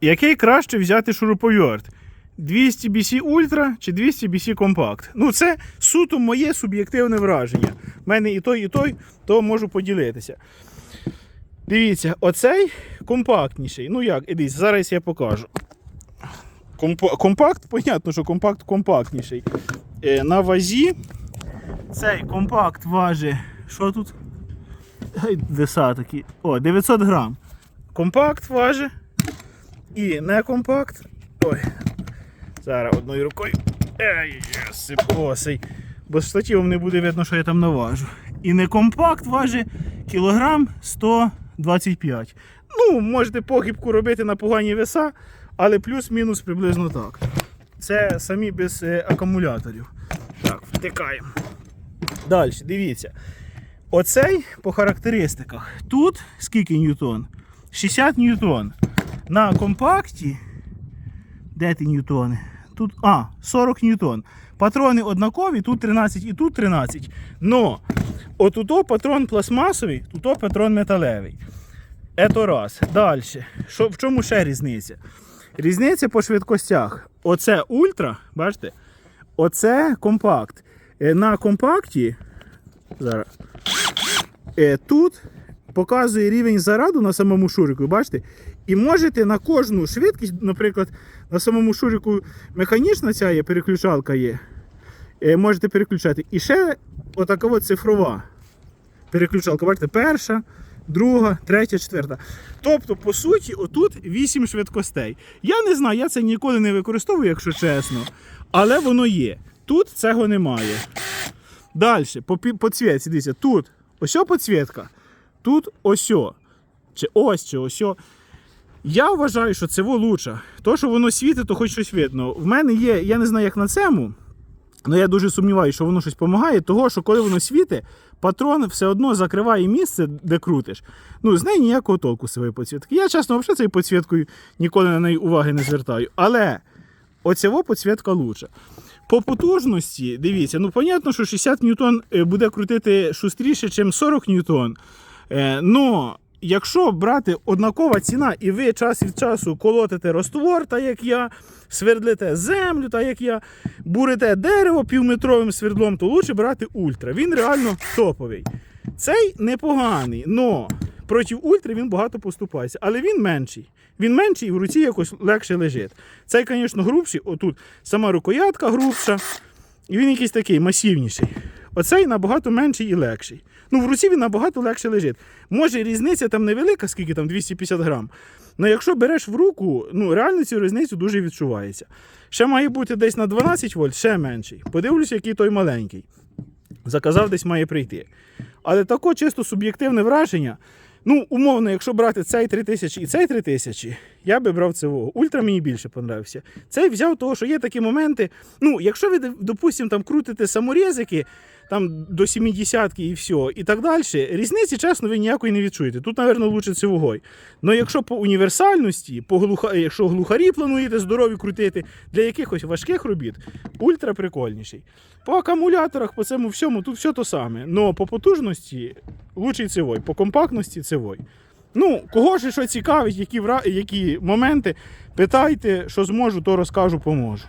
Який краще взяти шуруповерт? 200 BC Ultra чи 200 BC Compact? Ну, це суто моє суб'єктивне враження. У мене і той, і той, то можу поділитися. Дивіться, оцей компактніший. Ну як, ідіть, зараз я покажу. Компа- компакт, понятно, що компакт компактніший. Е, на вазі цей компакт важить. Що тут? Деса такі. О, 900 грам. Компакт важить. І не компакт. Ой. Зараз одною рукою. Ей, сипосий. Бо з штативом не буде видно, що я там наважу. І не компакт важить кілограм 125. Ну, можете похибку робити на погані веса, але плюс-мінус приблизно так. Це самі без е, акумуляторів. Так, втикаємо. Далі, дивіться. Оцей по характеристиках. Тут скільки ньютон? 60 ньютон. На компакті. Де ті ньютони? Тут, а, 40 ньютон. Патрони однакові, тут 13 і тут 13. Но отуто патрон пластмасовий, туто патрон металевий. Ето раз. Далі. Що, в чому ще різниця? Різниця по швидкостях. Оце ультра, бачите? Оце компакт. Е, На компакті. Зараз. Е, Тут показує рівень зараду на самому шурику, бачите? І можете на кожну швидкість, наприклад, на самому шурику механічна ця є, переключалка є. е, Можете переключати. І ще отака цифрова переключалка. Бачите, перша, друга, третя, четверта. Тобто, по суті, отут 8 швидкостей. Я не знаю, я це ніколи не використовую, якщо чесно. Але воно є. Тут цього немає. Далі, по, по цвітці, дивіться, тут ось підсвітка, тут ось. Чи ось, чи ось. Я вважаю, що це лучше. То, що воно світить, то хоч щось видно. В мене є, я не знаю, як на цьому, але я дуже сумніваюся, що воно щось допомагає, того, що коли воно світить, патрон все одно закриває місце, де крутиш. Ну, з неї ніякого толку цієї підсвітки. Я, чесно, взагалі цією підсвіткою ніколи на неї уваги не звертаю. Але оцього підсвітка лучше. По потужності, дивіться, ну, понятно, що 60 ньютон е, буде крутити шустріше, ніж 40 ньютон. Е, но якщо брати однакова ціна, і ви час від часу колотите роствор, так як я, свердлите землю, так як я, бурите дерево півметровим свердлом, то лучше брати ультра. Він реально топовий. Цей непоганий, но проти ультри він багато поступається, але він менший. Він менший і в руці якось легше лежить. Цей, звісно, грубший, отут сама рукоятка грубша, і він якийсь такий масивніший. Оцей набагато менший і легший. Ну, в руці він набагато легше лежить. Може, різниця там невелика, скільки там 250 грам. Але якщо береш в руку, ну реально цю різницю дуже відчувається. Ще має бути десь на 12 вольт, ще менший. Подивлюся, який той маленький. Заказав, десь має прийти. Але тако чисто суб'єктивне враження. Ну, умовно, якщо брати цей 3000 і цей 3000, я би брав цього. Ультра мені більше понравився. Цей взяв того, що є такі моменти. Ну, якщо ви, допустимо, там крутите саморізики, там до 70 і все, і так далі, різниці, чесно, ви ніякої не відчуєте. Тут, мабуть, лучше цивогой. Але якщо по універсальності, по глуха... якщо глухарі плануєте здорові крутити, для якихось важких робіт, ультра прикольніший. По акумуляторах, по цьому всьому, тут все то саме. Но по потужності лучший цивой, по компактності цивой. Ну, кого ж що цікавить, які, вра... які моменти, питайте, що зможу, то розкажу, поможу.